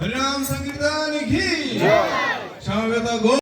हरिराम संकीर्तन की